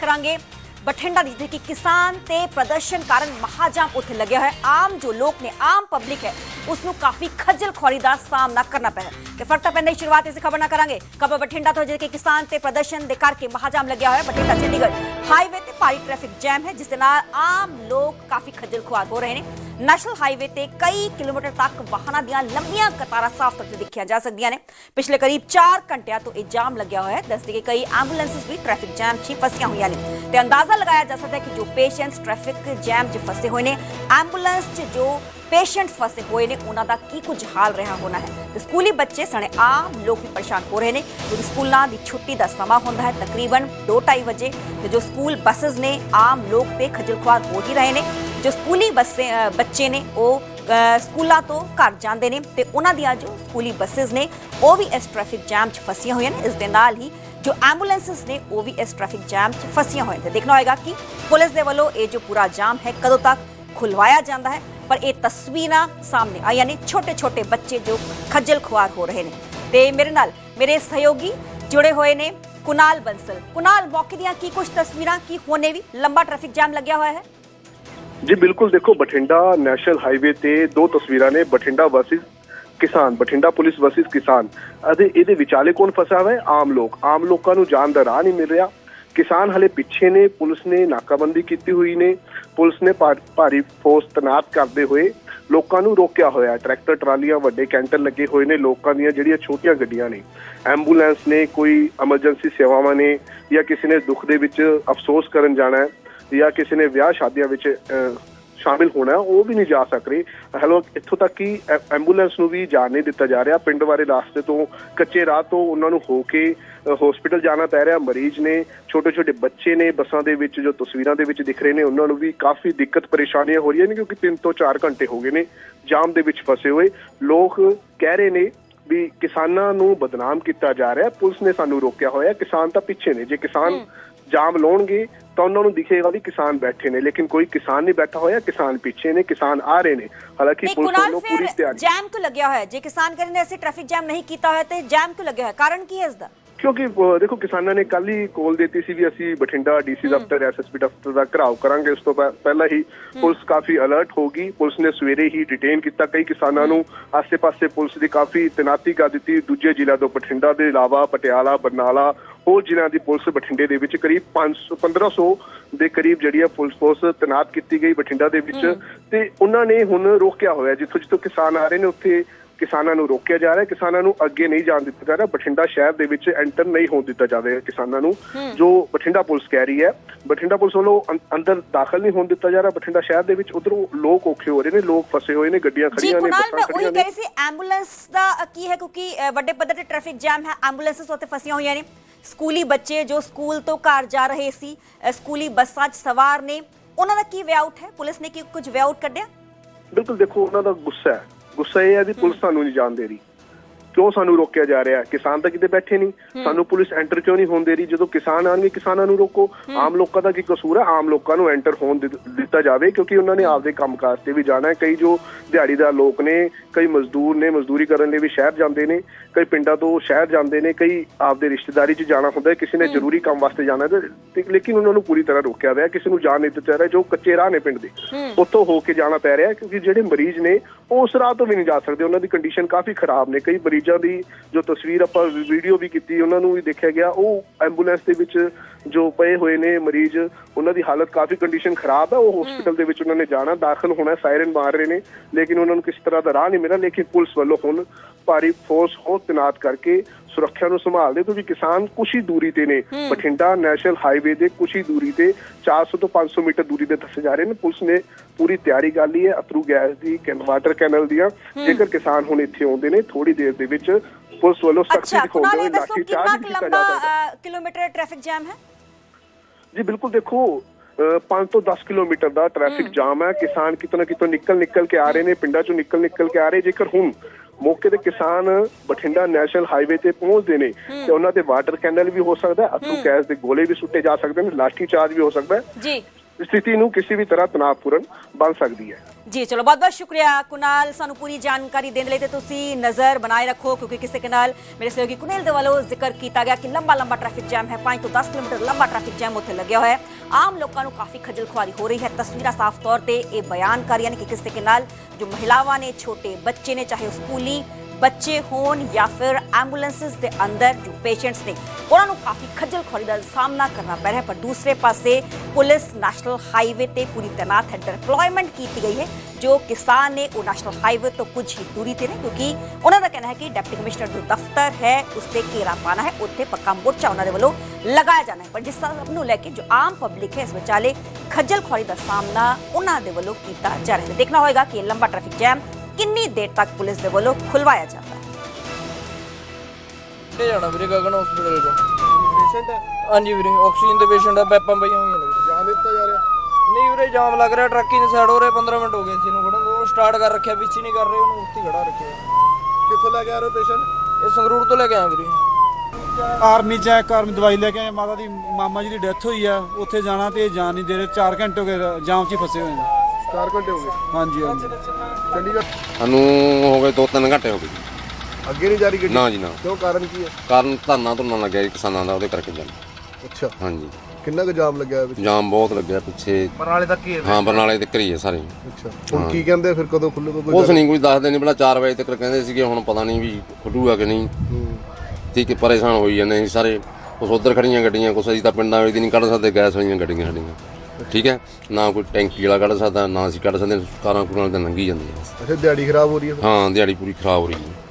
ਕਰਾਂਗੇ ਬਠਿੰਡਾ ਦੀ ਜਿੱਥੇ ਕਿ ਕਿਸਾਨ ਤੇ ਪ੍ਰਦਰਸ਼ਨ ਕਾਰਨ ਮਹਾਜਾਮ ਉੱਥੇ ਲੱਗਿਆ ਹੋਇਆ ਹੈ। ਆਮ ਜੋ ਲੋਕ ਨੇ ਆਮ ਪਬਲਿਕ ਹੈ ਉਸ ਨੂੰ ਕਾਫੀ ਖੱਜਲ ਖੁਆਰੀ ਦਾ ਸਾਹਮਣਾ ਕਰਨਾ ਪੈ ਰਿਹਾ ਹੈ ਤੇ ਫ਼ਰਕ ਤਾਂ ਪੈਂਦਾ ਹੀ ਸ਼ੁਰੂਆਤ ਇਸ ਖਬਰ ਨਾਲ ਕਰਾਂਗੇ ਖਬਰ ਬਠਿੰਡਾ ਤੋਂ ਜਿੱਥੇ ਕਿ ਕਿਸਾਨ ਤੇ ਪ੍ਰਦਰਸ਼ਨ ਦੇ ਕਰਕੇ ਮਹਾਜਾਮ ਲੱਗਿਆ ਹੋਇਆ ਹੈ ਬਠਿੰਡਾ ਚੰਡੀਗੜ੍ਹ ਹਾਈਵੇ ਤੇ ਭਾਰੀ ਟ੍ਰੈਫਿਕ ਜੈਮ ਹੈ ਜਿਸ ਦੇ ਨਾਲ ਆਮ ਲੋਕ ਕਾਫੀ ਖੱਜਲ ਖੁਆਰ ਹੋ ਰਹੇ ਨੇ ਨੈਸ਼ਨਲ ਹਾਈਵੇ ਤੇ ਕਈ ਕਿਲੋਮੀਟਰ ਤੱਕ ਵਾਹਨਾਂ ਦੀਆਂ ਲੰਬੀਆਂ ਕਤਾਰਾਂ ਸਾਫ਼ ਤੌਰ ਤੇ ਦੇਖੀਆਂ ਜਾ ਸਕਦੀਆਂ ਨੇ। ਪਿਛਲੇ ਕਰੀਬ 4 ਘੰਟਿਆਂ ਤੋਂ ਇਹ ਜਾਮ ਲੱਗਿਆ ਹੋਇਆ ਹੈ। ਦੱਸਦੇ ਕਿ ਕਈ ਐਂਬੂਲੈਂਸਸ ਵੀ ਟ੍ਰੈਫਿਕ ਜਾਮ 'ਚ ਫਸੀਆਂ ਹੋਈਆਂ ਨੇ ਤੇ ਅੰਦਾਜ਼ਾ ਲਗਾਇਆ ਜਾ ਸਕਦਾ ਹੈ ਕਿ ਜੋ ਪੇਸ਼ੈਂਟਸ ਟ੍ਰੈਫਿਕ ਜਾਮ 'ਚ ਫਸੇ ਹੋਏ ਨੇ, ਐਂਬੂਲੈਂਸ 'ਚ ਜੋ ਪੇਸ਼ੈਂਟਸ ਫਸੇ ਹੋਏ ਨੇ, ਉਹਨਾਂ ਦਾ ਕੀ ਕੁਝ ਹਾਲ ਰਿਹਾ ਹੋਣਾ ਹੈ? ਤੇ ਸਕੂਲੀ ਬੱਚੇ ਸਣੇ ਆਮ ਲੋਕ ਵੀ ਪਰੇਸ਼ਾਨ ਹੋ ਰਹੇ ਨੇ, ਕਿਉਂਕਿ ਸਕੂਲਾਂ ਦੀ ਛੁੱਟੀ ਦਾ ਸਮਾਂ ਹੁੰਦਾ ਹੈ। ਤਕਰੀਬਨ 2:30 ਵਜੇ ਤੇ ਜੋ ਸਕੂਲ ਬੱਸਸ ਨੇ, ਆਮ ਲੋਕ ਤੇ ਖੱਜਲ ਖੁਆਰ ਹੋ ਹੀ ਰਹੇ ਨੇ। ਜੋ ਸਕੂਲੀ ਬੱਸੇ ਬੱਚੇ ਨੇ, ਉਹ ਸਕੂਲਾਂ ਤੋਂ ਘਰ ਜਾਂਦੇ ਨੇ ਤੇ ਉਹਨਾਂ ਦੀਆਂ ਜੋ ਸਕੂਲੀ ਬੱਸਸ ਨੇ, ਉਹ ਵੀ ਇਸ ਟ੍ਰੈਫਿਕ ਜਾਮ 'ਚ ਫਸੀਆਂ ਹੋਈਆਂ ਨੇ। ਇਸ ਦੇ ਨਾਲ ਹੀ ਜੋ ਐਂਬੂਲੈਂਸਸ ਨੇ, ਉਹ ਵੀ ਇਸ ਟ੍ਰੈਫਿਕ ਜਾਮ 'ਚ ਫਸੀਆਂ ਹੋਈਆਂ ਨੇ। ਦੇਖਣਾ ਹੋਏਗਾ ਕਿ ਪੁਲਿਸ ਦੇ ਵੱਲੋਂ ਇਹ ਜੋ ਪੂਰਾ ਜਾਮ ਹੈ, ਕਦੋਂ ਤੱਕ ਖੁਲਵਾਇਆ ਜਾਂਦਾ ਹੈ। ਪਰ ਇਹ ਤਸਵੀਰਾਂ ਸਾਹਮਣੇ ਆਈਆਂ ਨੇ ਛੋਟੇ ਛੋਟੇ ਬੱਚੇ ਜੋ ਖੱਜਲ ਖੁਆਰ ਹੋ ਰਹੇ ਨੇ। ਤੇ ਮੇਰੇ ਨਾਲ ਮੇਰੇ ਸਹਿਯੋਗੀ ਜੁੜੇ ਹੋਏ ਨੇ ਕੁਨਾਲ ਬੰਸਲ। ਕੁਨਾਲ, ਮੌਕੇ ਦੀਆਂ ਕੀ ਕੁਝ ਤਸਵੀਰਾਂ, ਕੀ ਹੋਣੇ ਵੀ? ਲੰਬਾ ਟ੍ਰੈਫਿਕ ਜਾਮ ਲੱਗਿਆ ਹੋਇਆ ਹੈ। ਜੀ, ਬਿਲਕੁਲ ਦੇਖੋ, ਬਠਿੰਡਾ ਨੈਸ਼ਨਲ ਹਾਈਵੇ ਤੇ ਦੋ ਤਸਵੀਰਾਂ ਨੇ, ਬਠਿੰਡਾ ਵਰਸਸ ਕਿਸਾਨ, ਬਠਿੰਡਾ ਪੁਲਿਸ ਵਰਸਸ ਕਿਸਾਨ। ਅਤੇ ਇਹਦੇ ਵਿਚਾਲੇ ਕੌਣ ਫਸਿਆ ਹੋਇਆ ਹੈ? ਆਮ ਲੋਕ। ਆਮ ਲੋਕਾਂ ਨੂੰ ਜਾਣ ਦਾ ਰਾਹ ਨਹੀਂ ਮਿਲ ਰਿਹਾ। ਕਿਸਾਨ ਹਲੇ ਪਿੱਛੇ ਨੇ, ਪੁਲਿਸ ਨੇ ਨਾਕਾਬੰਦੀ ਕੀਤੀ ਹੋਈ ਨੇ। ਪੁਲਿਸ ਨੇ ਭਾ- ਭਾਰੀ ਫੋਰਸ ਤਨਾਤ ਕਰਦੇ ਹੋਏ ਲੋਕਾਂ ਨੂੰ ਰੋਕਿਆ ਹੋਇਆ ਟਰੈਕਟਰ, ਟਰਾਲੀਆਂ, ਵੱਡੇ ਕੈਂਟਰ ਲੱਗੇ ਹੋਏ ਨੇ। ਲੋਕਾਂ ਦੀਆਂ ਜਿਹੜੀਆਂ ਛੋਟੀਆਂ ਗੱਡੀਆਂ ਨੇ, ਐਂਬੂਲੈਂਸ ਨੇ, ਕੋਈ ਐਮਰਜੈਂਸੀ ਸੇਵਾਵਾਂ ਨੇ ਜਾਂ ਕਿਸੇ ਨੇ ਦੁੱਖ ਦੇ ਵਿੱਚ ਅਫਸੋਸ ਕਰਨ ਜਾਣਾ ਹੈ ਜਾਂ ਕਿਸੇ ਨੇ ਵਿਆਹ ਸ਼ਾਦੀਆਂ ਵਿੱਚ ਸ਼ਾਮਿਲ ਹੋਣਾ ਉਹ ਵੀ ਨਹੀਂ ਜਾ ਸਕ ਰਹੇ। ਹਲੋ ਇੱਥੋਂ ਤੱਕ ਕਿ ਐਂਬੂਲੈਂਸ ਨੂੰ ਵੀ ਜਾਣ ਨਹੀਂ ਦਿੱਤਾ ਜਾ ਰਿਹਾ। ਪਿੰਡ ਵਾਲੇ ਰਾਸਤੇ ਤੋਂ ਕੱਚੇ ਰਾਹ ਤੋਂ ਉਹਨਾਂ ਨੂੰ ਹੋ ਕੇ ਹਸਪੀਟਲ ਜਾਣਾ ਪੈ ਰਿਹਾ। ਮਰੀਜ਼ ਨੇ ਛੋਟੇ ਛੋਟੇ ਬੱਚੇ ਨੇ ਬੱਸਾਂ ਦੇ ਵਿੱਚ ਜੋ ਤਸਵੀਰਾਂ ਦੇ ਵਿੱਚ ਦਿਖ ਰਹੇ ਨੇ ਉਹਨਾਂ ਨੂੰ ਵੀ ਕਾਫੀ ਦਿੱਕਤ ਪਰੇਸ਼ਾਨੀਆਂ ਹੋ ਰਹੀਆਂ ਨੇ ਕਿਉਂਕਿ 3 ਤੋਂ 4 ਘੰਟੇ ਹੋ ਗਏ ਨੇ ਜਾਮ ਦੇ ਵਿੱਚ ਫਸੇ ਹੋਏ। ਲੋਕ ਕਹਿ ਰਹੇ ਨੇ ਵੀ ਕਿਸਾਨਾਂ ਨੂੰ ਬਦਨਾਮ ਕੀਤਾ ਜਾ ਰਿਹਾ। ਪੁਲਿਸ ਨੇ ਸਾਨੂੰ ਰੋਕਿਆ ਹੋਇਆ। ਕਿਸਾਨ ਤਾਂ ਪਿੱਛੇ ਨੇ। ਜੇ ਕਿਸਾਨ ਜਾਮ ਲਾਉਣਗੇ ਤਾਂ ਉਹਨਾਂ ਨੂੰ ਦਿਖੇਗਾ ਵੀ ਕਿਸਾਨ ਬੈਠੇ ਨੇ ਲੇਕਿਨ ਕੋਈ ਕਿਸਾਨ ਨਹੀਂ ਬੈਠਾ ਹੋਇਆ ਕਿਸਾਨ ਪਿੱਛੇ ਨੇ ਕਿਸਾਨ ਆ ਰਹੇ ਨੇ। ਹਾਲਾਂਕਿ ਪੁਲਿਸ ਵੱਲੋਂ ਪੂਰੀ ਤਿਆਰੀ ਜੈਮ ਕਿਉਂ ਲੱਗਿਆ ਹੋਇਆ? ਜੇ ਕਿਸਾਨ ਕਹਿੰਦੇ ਅਸੀਂ ਟ੍ਰੈਫਿਕ ਜੈਮ ਨਹੀਂ ਕੀਤਾ ਹੋਇਆ ਤੇ ਜੈਮ ਕਿਉਂ ਲੱਗਿਆ ਹੋਇਆ? ਕਾਰਨ ਕੀ ਹੈ ਇਸ ਦਾ? ਕਿਉਂਕਿ ਦੇਖੋ ਕਿਸਾਨਾਂ ਨੇ ਕੱਲ ਹੀ ਕੋਲ ਦਿੱਤੀ ਸੀ ਵੀ ਅਸੀਂ ਬਠਿੰਡਾ ਡੀਸੀ ਦਫ਼ਤਰ ਐਸਐਸਪੀ ਦਫ਼ਤਰ ਦਾ ਘਰਾਓ ਕਰਾਂਗੇ। ਉਸ ਤੋਂ ਪਹਿ- ਪਹਿਲਾਂ ਹੀ ਪੁਲਿਸ ਕਾਫੀ ਅਲਰਟ ਹੋ ਗਈ। ਪੁਲਿਸ ਨੇ ਸਵੇਰੇ ਹੀ ਡਿਟੇਨ ਕੀਤਾ। ਕਈ ਕਿਸਾਨਾਂ ਨੂੰ ਆਸੇ-ਪਾਸੇ ਪੁਲਿਸ ਦੀ ਕਾਫੀ ਤੈਨਾਤੀ ਕਰ ਦਿੱਤੀ। ਦੂਜੇ ਜ਼ਿਲ੍ਹਿਆਂ ਤੋਂ ਬਠਿੰਡਾ ਦੇ ਇਲਾਵਾ ਪਟਿਆਲਾ ਬਰਨਾਲਾ ਹੋਰ ਜ਼ਿਲ੍ਹਿਆਂ ਦੀ ਪੁਲਿਸ ਬਠਿੰਡੇ ਦੇ ਵਿੱਚ ਕਰੀਬ 500 1500 ਦੇ ਕਰੀਬ ਜਿਹੜੀ ਹੈ ਪੁਲਿਸ ਫੋਰਸ ਤੈਨਾਤ ਕੀਤੀ ਗਈ ਬਠਿੰਡਾ ਦੇ ਵਿੱਚ। ਤੇ ਉਹਨਾਂ ਨੇ ਹੁਣ ਰੋਕਿਆ ਹੋਇਆ। ਜਿੱਥੋਂ ਜਿੱਥੋਂ ਕਿਸਾਨ ਆ ਰਹੇ ਨੇ ਉੱਥੇ ਕਿਸਾਨਾਂ ਨੂੰ ਰੋਕਿਆ ਜਾ ਰਿਹਾ ਹੈ ਕਿਸਾਨਾਂ ਨੂੰ ਅੱਗੇ ਨਹੀਂ ਜਾਣ ਦਿੱਤਾ ਜਾ ਰਿਹਾ ਬਠਿੰਡਾ ਸ਼ਹਿਰ ਦੇ ਵਿੱਚ ਐਂਟਰ ਨਹੀਂ ਹੋਣ ਦਿੱਤਾ ਜਾ ਰਿਹਾ ਕਿਸਾਨਾਂ ਨੂੰ ਜੋ ਬਠਿੰਡਾ ਪੁਲਿਸ ਕਹਿ ਰਹੀ ਹੈ। ਬਠਿੰਡਾ ਪੁਲਿਸ ਵੱਲੋਂ ਅੰਦਰ ਦਾਖਲ ਨਹੀਂ ਹੋਣ ਦਿੱਤਾ ਜਾ ਰਿਹਾ ਬਠਿੰਡਾ ਸ਼ਹਿਰ ਦੇ ਵਿੱਚ ਉਧਰੋਂ ਲੋਕ ਔਖੇ ਹੋ ਰਹੇ ਨੇ ਲੋਕ ਫਸੇ ਹੋਏ ਨੇ ਗੱਡੀਆਂ ਖੜੀਆਂ ਨੇ ਬੱਸਾਂ ਉਹੀ ਖੜੀਆਂ ਕਹਿ ਨੇ ਸੀ ਐਂਬੂਲੈਂਸ ਦਾ ਕੀ ਹੈ ਕਿਉਂਕਿ ਵੱਡੇ ਪੱਧਰ ਤੇ ਟ੍ਰੈਫਿਕ ਜੈਮ ਹੈ ਐਂਬੂਲੈਂਸਸ ਉੱਤੇ ਫਸੀਆਂ ਹੋਈਆਂ ਨੇ। ਸਕੂਲੀ ਬੱਚੇ ਜੋ ਸਕੂਲ ਤੋਂ ਘਰ ਜਾ ਰਹੇ ਸੀ ਸਕੂਲੀ ਬੱਸਾਂ 'ਚ ਸਵਾਰ ਨੇ ਉਹਨਾਂ ਦਾ ਕੀ ਵੇ ਆਊਟ ਹੈ? ਪੁਲਿਸ ਨੇ ਕੀ ਕੁਝ ਵੇ ਆਊਟ ਕੱਢਿਆ? ਬਿਲਕੁਲ ਦੇਖੋ ਉਹਨਾਂ ਦਾ ਗੁੱਸਾ ਹੈ। ਗੁੱਸਾ ਇਹ ਹੈ ਵੀ ਪੁਲਿਸ ਸਾਨੂੰ ਨਹੀਂ ਜਾਣ ਦੇ ਰਹੀ ਕਿਉਂ ਸਾਨੂੰ ਰੋਕਿਆ ਜਾ ਰਿਹਾ? ਕਿਸਾਨ ਤਾਂ ਕਿਤੇ ਬੈਠੇ ਨਹੀਂ। ਸਾਨੂੰ ਪੁਲਿਸ ਐਂਟਰ ਕਿਉਂ ਨਹੀਂ ਹੋਣ ਦੇ ਰਹੀ? ਜਦੋਂ ਕਿਸਾਨ ਆਣਗੇ ਕਿਸਾਨਾਂ ਨੂੰ ਰੋਕੋ। ਆਮ ਲੋਕਾਂ ਦਾ ਕੀ ਕਸੂਰ ਹੈ? ਆਮ ਲੋਕਾਂ ਨੂੰ ਐਂਟਰ ਹੋਣ ਦਿੱਤ- ਜਾਵੇ ਕਿਉਂਕਿ ਉਹਨਾਂ ਨੇ ਆਪਦੇ ਕੰਮਕਾਜ ਤੇ ਵੀ ਜਾਣਾ ਹੈ। ਕਈ ਜੋ ਦਿਹਾੜੀਦਾਰ ਲੋਕ ਨੇ ਕਈ ਮਜ਼ਦੂਰ ਨੇ ਮਜ਼ਦੂਰੀ ਕਰਨ ਲਈ ਵੀ ਸ਼ਹਿਰ ਜਾਂਦੇ ਨੇ ਕਈ ਪਿੰਡਾਂ ਤੋਂ ਸ਼ਹਿਰ ਜਾਂਦੇ ਨੇ ਕਈ ਆਪਦੇ ਰਿਸ਼ਤੇਦਾਰੀ 'ਚ ਜਾਣਾ ਹੁੰਦਾ ਹੈ। ਕਿਸੇ ਨੇ ਜ਼ਰੂਰੀ ਕੰਮ ਵਾਸਤੇ ਜਾਣਾ ਹੈ। ਤੇ ਲੇਕਿਨ ਉਹਨਾਂ ਨੂੰ ਪੂਰੀ ਤਰ੍ਹਾਂ ਰੋਕਿਆ ਹੋਇਆ ਕਿਸੇ ਨੂੰ ਜਾਣ ਨਹੀਂ ਦਿੱਤਾ ਜਾ ਰਿਹਾ ਜੋ ਕੱਚੇ ਰਾਹ ਨੇ ਪਿੰਡ ਦੇ। ਉੱਥੋਂ ਹੋ ਕੇ ਜਾਣਾ ਪੈ ਰਿਹਾ ਕਿਉਂਕਿ ਜਿਹੜੇ ਮਰੀਜ਼ ਨੇ ਉਹ ਉਸ ਰਾਹ ਤੋਂ ਵੀ ਨਹੀਂ ਜਾ ਸਕਦੇ। ਉਹਨਾਂ ਦੀ ਕੰਡੀਸ਼ਨ ਕਾਫੀ ਖਰਾਬ ਨੇ। ਕਈ ਮਰੀਜ਼ਾਂ ਦੀ ਜੋ ਤਸਵੀਰ ਆਪਾਂ ਵੀਡੀਓ ਵੀ ਕੀਤੀ ਉਹਨਾਂ ਨੂੰ ਵੀ ਦੇਖਿਆ ਗਿਆ। ਉਹ ਐਂਬੂਲੈਂਸ ਦੇ ਵਿੱਚ ਜੋ ਪਏ ਹੋਏ ਨੇ ਮਰੀਜ਼ ਉਹਨਾਂ ਦੀ ਹਾਲਤ ਕਾਫੀ ਕੰਡੀਸ਼ਨ ਖਰਾਬ ਹੈ। ਉਹ ਹਸਪੀਟਲ ਦੇ ਵਿੱਚ ਉਹਨਾਂ ਨੇ ਜਾਣਾ ਦਾਖਲ ਹੋਣਾ ਸਾਇਰਨ ਮਾਰ ਰਹੇ ਨੇ। ਲੇਕਿਨ ਉਹਨਾਂ ਨੂੰ ਕਿਸੇ ਤਰ੍ਹਾਂ ਦਾ ਰਾਹ ਨਹੀਂ ਮਿਲਿਆ। ਲੇਕਿਨ ਪੁਲਿਸ ਵੱਲੋਂ ਹੁਣ ਭਾਰੀ ਫੋਰਸ ਹੋ ਤੈਨਾਤ ਕਰਕੇ ਸੁਰੱਖਿਆ ਨੂੰ ਸੰਭਾਲਦੇ ਕਿਉਂਕਿ ਕਿਸਾਨ ਕੁਛ ਹੀ ਦੂਰੀ ਤੇ ਨੇ। ਬਠਿੰਡਾ ਨੈਸ਼ਨਲ ਹਾਈਵੇ ਦੇ ਕੁਛ ਹੀ ਦੂਰੀ ਤੇ 400 ਤੋਂ 500 ਮੀਟਰ ਦੂਰੀ ਤੇ ਦੱਸੇ ਜਾ ਰਹੇ ਨੇ। ਪੁਲਿਸ ਨੇ ਪੂਰੀ ਤਿਆਰੀ ਕਰ ਲਈ ਹੈ ਅਥਰੂ ਗੈਸ ਦੀ ਕੈਨ ਵਾਟਰ ਕੈਨਲ ਦੀਆਂ। ਜੇਕਰ ਕਿਸਾਨ ਹੁਣ ਇੱਥੇ ਆਉਂਦੇ ਨੇ ਥੋੜੀ ਦੇਰ ਦੇ ਵਿੱਚ ਪੁਲਿਸ ਵੱਲੋਂ ਸਖਤੀ ਦਿਖਾਉਂਦੇ ਹੋਏ ਲਾਠੀ ਕਿੰਨਾ ਚਾਰਜ ਕੀਤਾ ਜਾ ਸਕਦਾ। ਕਿਲੋਮੀਟਰ ਟ੍ਰੈਫਿਕ ਜੈਮ ਹੈ? ਜੀ ਬਿਲਕੁਲ ਦੇਖੋ 5 ਤੋਂ 10 ਕਿਲੋਮੀਟਰ ਦਾ ਟ੍ਰੈਫਿਕ ਜਾਮ ਹੈ। ਕਿਸਾਨ ਕਿਤੋਂ ਨਾ ਕਿਤੋਂ ਨਿਕਲ ਨਿਕਲ ਕੇ ਆ ਰਹੇ ਨੇ ਪਿੰਡਾਂ ਚੋਂ ਨਿਕਲ ਨਿਕਲ ਕੇ ਆ ਰਹੇ। ਜੇਕਰ ਹੁਣ ਮੌਕੇ ਤੇ ਕਿਸਾਨ ਬਠਿੰਡਾ ਨੈਸ਼ਨਲ ਹਾਈਵੇ ਤੇ ਪਹੁੰਚਦੇ ਨੇ ਤੇ ਉਹਨਾਂ ਤੇ ਵਾਟਰ ਕੈਨਲ ਵੀ ਹੋ ਸਕਦਾ ਹੈ ਅਥਰੂ ਗੈਸ ਦੇ ਗੋਲੇ ਵੀ ਸੁੱਟੇ ਜਾ ਸਕਦੇ ਨੇ ਲਾਠੀ ਚਾਰਜ ਵੀ ਹੋ ਸਕਦਾ ਹੈ। ਜੀ। ਸਥਿਤੀ ਨੂੰ ਕਿਸੇ ਵੀ ਤਰ੍ਹਾਂ ਤਣਾਅਪੂਰਨ ਬਣ ਸਕਦੀ ਹੈ। ਜੀ, ਚਲੋ, ਬਹੁਤ ਬਹੁਤ ਸ਼ੁਕਰੀਆ ਕੁਨਾਲ। ਸਾਨੂੰ ਪੂਰੀ ਜਾਣਕਾਰੀ ਦੇਣ ਲਈ ਤੇ ਤੁਸੀਂ ਨਜ਼ਰ ਬਣਾਏ ਰੱਖੋ, ਕਿਉਂਕਿ ਕਿਸੇ ਕੇ ਮੇਰੇ ਸਹਿਯੋਗੀ ਕੁਨਾਲ ਦੇ ਵੱਲੋਂ ਜ਼ਿਕਰ ਕੀਤਾ ਗਿਆ ਕਿ ਲੰਬਾ ਲੰਬਾ ਟ੍ਰੈਫਿਕ ਜੈਮ ਹੈ। 5 ਤੋਂ 10 ਕਿਲੋਮੀਟਰ ਲੰਬਾ ਟ੍ਰੈਫਿਕ ਜੈਮ ਉੱਥੇ ਲੱਗਿਆ ਹੋਇਆ ਹੈ। ਆਮ ਲੋਕਾਂ ਨੂੰ ਕਾਫੀ ਖੱਜਲ ਖੁਆਰੀ ਹੋ ਰਹੀ ਹੈ। ਤਸਵੀਰਾਂ ਸਾਫ਼ ਤੌਰ ਤੇ ਇਹ ਬਿਆਨ ਕਰ ਰਹੀਆਂ ਨੇ ਕਿ ਕਿਸੇ ਕੇ ਜੋ ਮਹਿਲਾਵਾਂ ਨੇ, ਛੋਟੇ ਬੱਚੇ ਨੇ, ਚਾਹੇ ਸਕੂਲੀ ਬੱਚੇ ਹੋਣ ਜਾਂ ਫਿਰ ਐਂਬੂਲੈਂਸਸ ਦੇ ਅੰਦਰ ਜੋ ਪੇਸ਼ੈਂਟਸ ਨੇ, ਉਹਨਾਂ ਨੂੰ ਕਾਫੀ ਖੱਜਲ ਖੁਆਰੀ ਦਾ ਸਾਹਮਣਾ ਕਰਨਾ ਪੈ ਰਿਹਾ ਪਰ ਦੂਸਰੇ ਪਾਸੇ ਪੁਲਿਸ ਨੈਸ਼ਨਲ ਹਾਈਵੇ ਤੇ ਪੂਰੀ ਤੈਨਾਤ ਹੈ। ਡਿਪਲੋਇਮੈਂਟ ਕੀਤੀ ਗਈ ਹੈ, ਜੋ ਕਿਸਾਨ ਨੇ ਉਹ ਨੈਸ਼ਨਲ ਹਾਈਵੇ ਤੋਂ ਕੁਝ ਹੀ ਦੂਰੀ ਤੇ ਨੇ, ਕਿਉਂਕਿ ਉਹਨਾਂ ਦਾ ਕਹਿਣਾ ਹੈ ਕਿ ਡਿਪਟੀ ਕਮਿਸ਼ਨਰ ਜੋ ਦਫ਼ਤਰ ਹੈ, ਉਸ ਤੇ ਘੇਰਾ ਪਾਣਾ ਹੈ। ਉੱਥੇ ਪੱਕਾ ਮੋਰਚਾ ਉਹਨਾਂ ਦੇ ਵੱਲੋਂ ਲਗਾਇਆ ਜਾਣਾ ਹੈ। ਪਰ ਜਿਸ ਸਭ ਨੂੰ ਲੈ ਕੇ ਜੋ ਆਮ ਪਬਲਿਕ ਹੈ, ਇਸ ਵਿਚਾਲੇ ਖੱਜਲ ਖੁਆਰੀ ਦਾ ਸਾਹਮਣਾ ਉਹਨਾਂ ਦੇ ਵੱਲੋਂ ਕੀਤਾ ਜਾ ਰਿਹਾ ਹੈ। ਦੇਖਣਾ ਹੋਏਗਾ ਕਿ ਲੰਬਾ ਟ੍ਰੈਫਿਕ ਜੈਮ ਕਿੰਨੀ ਦੇਰ ਤੱਕ ਪੁਲਿਸ ਦੇ ਵੱਲੋਂ ਖੁਲਵਾਇਆ ਜਾਂਦਾ ਹੈ? ਤੇ ਜਾਣਾ ਵੀਰੇ ਗਗਨ ਹਸਪੀਟਲ ਚ? ਪੇਸ਼ੈਂਟ ਹੈ? ਹਾਂਜੀ ਵੀਰੇ ਆਕਸੀਜਨ ਦੇ ਪੇਸ਼ੈਂਟ ਆ ਪੈਪਾਂ ਪਈਆਂ ਹੋਈਆਂ ਨੇ ਵੀਰੇ। ਜਾਣ ਦਿੱਤਾ ਜਾ ਰਿਹਾ। ਨਹੀਂ ਵੀਰੇ ਜਾਮ ਲੱਗ ਰਿਹਾ ਟਰੱਕ ਹੀ ਨਹੀਂ ਸਾਈਡ ਹੋ ਰਿਹਾ 15 ਮਿੰਟ ਹੋ ਗਏ ਸੀ ਨੂੰ ਖੜਨ ਨੂੰ। ਉਹ ਸਟਾਰਟ ਕਰ ਰੱਖਿਆ ਵਿੱਚ ਹੀ ਨਹੀਂ ਕਰ ਰਹੇ ਉਹਨੂੰ ਉੱਥੇ ਖੜਾ ਰੱਖਿਆ। ਕਿੱਥੋਂ ਲੈ ਕੇ ਆ ਰਹੇ ਪੇਸ਼ੈਂਟ ਇਹ ਸੰਗਰੂਰ ਤੋਂ ਲੈ ਕੇ ਆਇਆ ਵੀਰੇ। ਆਰਮੀ ਚੈੱਕ ਆਰਮੀ ਦਵਾਈ ਲੈ ਕੇ ਆਏ ਮਾਤਾ ਦੀ ਮਾਮਾ ਜੀ ਦੀ ਡੈਥ ਹੋਈ ਆ ਉੱਥੇ ਜਾਣਾ ਤੇ ਇਹ ਜਾਣ ਨਹੀਂ ਦੇ ਰਹੇ 4 ਘੰਟੇ ਹੋ ਗਏ ਜਾਮ 'ਚ ਹੀ ਫਸੇ ਹੋਏ ਨੇ। 4 ਘੰਟੇ ਹੋ ਗਏ। ਹਾਂਜੀ ਹਾਂਜੀ। ਚੰਡੀਗੜ੍ਹ। ਸਾਨੂੰ ਹੋ ਗਏ ਦੋ ਤਿੰਨ ਘੰਟੇ ਹੋ ਗਏ। ਜੀ। ਅੱਗੇ ਨਹੀਂ ਜਾ ਰਹੀ ਗੱਡੀ? ਨਾ ਜੀ ਨਾ। ਕਿਉਂ ਕਾਰਨ ਕੀ ਹੈ? ਕਾਰਨ ਧਰਨਾ ਧੁਰਨਾ ਲੱਗਿਆ ਜੀ ਕਿਸਾਨਾਂ ਦਾ ਉਹਦੇ ਕਰਕੇ ਜਾਮ ਅੱਛਾ। ਹਾਂਜੀ। ਕਿੰਨਾ ਕੁ ਜਾਮ ਲੱਗਿਆ ਵਿੱਚ? ਜਾਮ ਬਹੁਤ ਲੱਗਿਆ ਪਿੱਛੇ। ਬਰਨਾਲੇ ਤੱਕ ਹੀ ਹਾਂ। ਬਰਨਾਲੇ ਤੇ ਕਰੀਏ ਸਾਰੇ। ਅੱਛਾ। ਹੁਣ ਕੀ ਕਹਿੰਦੇ ਫਿਰ ਕਦੋਂ ਖੁੱਲੂਗਾ ਕੋਈ ਉਸ ਨਹੀਂ ਕੋਈ ਦੱਸਦੇ ਨਹੀਂ ਪਹਿਲਾਂ 4 ਵਜੇ ਤੱਕ ਕਹਿੰਦੇ ਸੀਗੇ ਹੁਣ ਪਤਾ ਨਹੀਂ ਵੀ ਖੁੱਲੂਗਾ ਕਿ ਨਹੀਂ। ਹੂੰ। ਠੀਕ ਹੈ ਪਰੇਸ਼ਾਨ ਹੋਈ ਜਾਂਦੇ ਸੀ ਸਾਰੇ। ਕੁਛ ਉਧਰ ਖੜੀਆਂ ਗੱਡੀਆਂ ਕੁਛ ਅਸੀਂ ਤਾਂ ਪਿੰਡਾਂ ਵਿੱਚ ਦੀ ਨਹੀਂ ਕੱਢ ਸਕਦੇ ਗੈਸ ਵਾਲੀਆਂ ਗੱਡੀਆਂ ਸਾਡੀਆਂ। ਠੀਕ ਹੈ ਨਾ ਕੋਈ ਟੈਂਕੀ ਵਾਲਾ ਕੱਢ ਸਕਦਾ ਨਾ ਅਸੀਂ ਕੱਢ ਸਕਦੇ ਕਾਰਾਂ ਕੁਰਾਂ ਤਾਂ ਲੰਘੀ ਜਾਂਦੀਆਂ ਅੱਛਾ ਦਿਹਾੜੀ ਖਰਾਬ ਹੋ ਰਹੀ ਹੈ ਫਿਰ? ਹਾਂ ਦਿਹਾੜੀ ਪੂਰੀ ਖਰਾਬ ਹੋ ਰਹੀ ਹੈ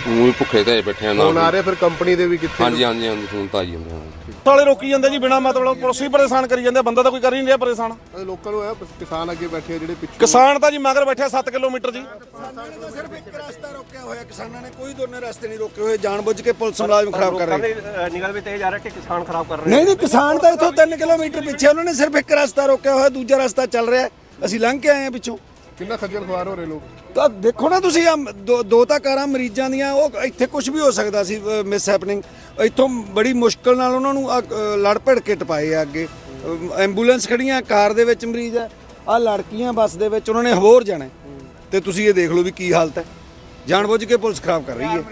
ਉਹ ਭੁੱਖੇ ਤੇ ਬੈਠੇ ਆ ਨਾ ਹੁਣ ਆ ਰਹੇ ਫਿਰ ਕੰਪਨੀ ਦੇ ਵੀ ਕਿੱਥੇ ਹਾਂਜੀ ਹਾਂਜੀ ਹਾਂਜੀ ਫੋਨ ਤਾਂ ਆਈ ਜਾਂਦੇ ਹਾਂ ਸਾਲੇ ਰੋਕੀ ਜਾਂਦੇ ਜੀ ਬਿਨਾ ਮਤਲਬ ਪੁਲਿਸ ਵੀ ਪਰੇਸ਼ਾਨ ਕਰੀ ਜਾਂਦੇ ਬੰਦਾ ਤਾਂ ਕੋਈ ਕਰ ਹੀ ਨਹੀਂ ਰਿਹਾ ਪਰੇਸ਼ਾਨ। ਲੋਕਾਂ ਨੂੰ ਹੈ ਕਿਸਾਨ ਅੱਗੇ ਬੈਠੇ ਆ ਜਿਹੜੇ ਪਿੱਛੇ ਕਿਸਾਨ ਤਾਂ ਜੀ ਮਗਰ ਬੈਠਿਆ 7 ਕਿਲੋਮੀਟਰ ਜੀ। ਸਿਰਫ ਇੱਕ ਰਸਤਾ ਰੋਕਿਆ ਹੋਇਆ ਕਿਸਾਨਾਂ ਨੇ ਕੋਈ ਦੋਨੇ ਰਸਤੇ ਨਹੀਂ ਰੋਕੇ ਹੋਏ ਜਾਣਬੁੱਝ ਕੇ ਪੁਲਿਸ ਮੁਲਾਜ਼ਮ ਖਰਾਬ ਕਰ ਰਹੇ ਨਿਗਲ ਵੀ ਤੇਜ਼ ਆ ਰਿਹਾ ਕਿ ਕਿਸਾਨ ਖਰਾਬ ਕਰ ਰਹੇ ਨਹੀਂ ਨਹੀਂ ਕਿਸਾਨ ਤਾਂ ਇੱਥੋਂ 3 ਕਿਲੋਮੀਟਰ ਪਿੱਛੇ ਉਹਨਾਂ ਨੇ ਸਿਰਫ ਇੱਕ ਰਸਤਾ ਰੋਕਿਆ ਹੋਇਆ ਦੂਜਾ ਰਸਤਾ ਚੱਲ ਰਿਹਾ ਹੈ। ਅਸੀਂ ਲੰਘ ਕੇ ਆਏ ਹਾਂ ਪਿੱਛੋਂ। ਕਿੰਨਾ ਖੱਜਲ ਖੁਆਰ ਹੋ ਰਹੇ ਲੋਕ? ਤਾਂ ਦੇਖੋ ਨਾ ਤੁਸੀਂ ਦੋ ਤਾਂ ਕਾਰਾਂ ਮਰੀਜ਼ਾਂ ਦੀਆਂ ਉਹ ਇੱਥੇ ਕੁਝ ਵੀ ਹੋ ਸਕਦਾ ਸੀ ਮਿਸ ਹੈਪਨਿੰਗ ਇੱਥੋਂ ਬੜੀ ਮੁਸ਼ਕਲ ਨਾਲ ਉਹਨਾਂ ਨੂੰ ਆਹ, ਅ, ਲੜ ਭਿੜ ਕੇ ਟਪਾਏ ਆ ਅੱਗੇ। ਅ, ਐਂਬੂਲੈਂਸ ਖੜੀਆਂ ਕਾਰ ਦੇ ਵਿੱਚ ਮਰੀਜ਼ ਆ ਆ ਲੜਕੀਆਂ ਬੱਸ ਦੇ ਵਿੱਚ ਉਹਨਾਂ ਨੇ ਹਬੋਰ ਜਾਣਾ। ਹੈ। ਤੇ ਤੁਸੀਂ ਇਹ ਦੇਖ ਲਓ ਵੀ ਕੀ ਹਾਲਤ ਹੈ। ਜਾਣਬੁੱਝ ਕੇ ਪੁਲਿਸ ਖਰਾਬ ਕਰ ਰਹੀ ਹੈ।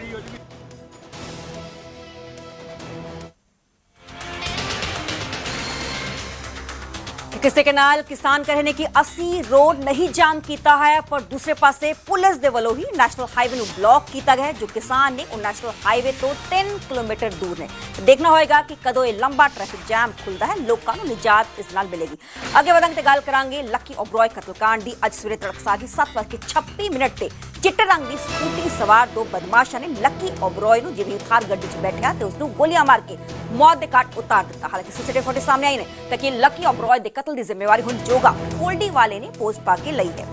ਕਿਸੇ ਕੇ ਨਾਲ ਕਿਸਾਨ ਕਹਿ ਰਹੇ ਨੇ ਕਿ ਅਸੀਂ ਰੋਡ ਨਹੀਂ ਜਾਮ ਕੀਤਾ ਹੈ, ਪਰ ਦੂਸਰੇ ਪਾਸੇ ਪੁਲਿਸ ਦੇ ਵੱਲੋਂ ਹੀ ਨੈਸ਼ਨਲ ਹਾਈਵੇ ਨੂੰ ਬਲੌਕ ਕੀਤਾ ਗਿਆ ਜੋ ਕਿਸਾਨ ਨੇ ਉਹ ਨੈਸ਼ਨਲ ਹਾਈਵੇ ਤੋਂ 3 ਕਿਲੋਮੀਟਰ ਦੂਰ ਨੇ। ਦੇਖਣਾ ਹੋਏਗਾ ਕਿ ਕਦੋਂ ਇਹ ਲੰਬਾ ਟ੍ਰੈਫਿਕ ਜਾਮ ਖੁੱਲਦਾ ਹੈ, ਲੋਕਾਂ ਨੂੰ ਨਿਜਾਤ ਇਸ ਨਾਲ ਮਿਲੇਗੀ। ਅੱਗੇ ਵਧਾਂਗੇ ਤੇ ਗੱਲ ਕਰਾਂਗੇ ਲੱਕੀ ਓਬਰੋਏ ਕਤਲकांड ਦੀ। ਅੱਜ ਸਵੇਰੇ ਤੜਕਸਾਗੀ 7:26 ਮਿੰਟ ਤੇ ਚਿੱਟੇ ਰੰਗ ਦੀ ਸਕੂਟੀ ਸਵਾਰ ਦੋ ਬਦਮਾਸ਼ਾਂ ਨੇ ਲੱਕੀ ਓਬਰੋਏ ਨੂੰ ਜਿਵੇਂ ਥਾਰ ਗੱਡੀ 'ਚ ਬੈਠਿਆ ਤੇ ਉਸ ਨੂੰ ਗੋਲੀਆਂ ਮਾਰ ਕੇ ਮੌਤ ਦੇ ਘਾਟ ਉਤਾਰ ਦਿੱਤਾ। ਹਾਲਾਂਕਿ ਸੀਸੀਟੀਵੀ ਫੁਟੇਜ ਸਾਹਮਣੇ ਆਈ ਨੇ ਤਾਂ ਕਿ ਲੱਕੀ ਓਬਰੋਏ ਦੇ ਕਤਲ ਦੀ ਜ਼ਿੰਮੇਵਾਰੀ ਹੁਣ ਜੋਗਾ ਫੋਲਡੀ ਵਾਲੇ ਨੇ ਪੋਸਟ ਪਾ ਕੇ ਲਈ ਹੈ।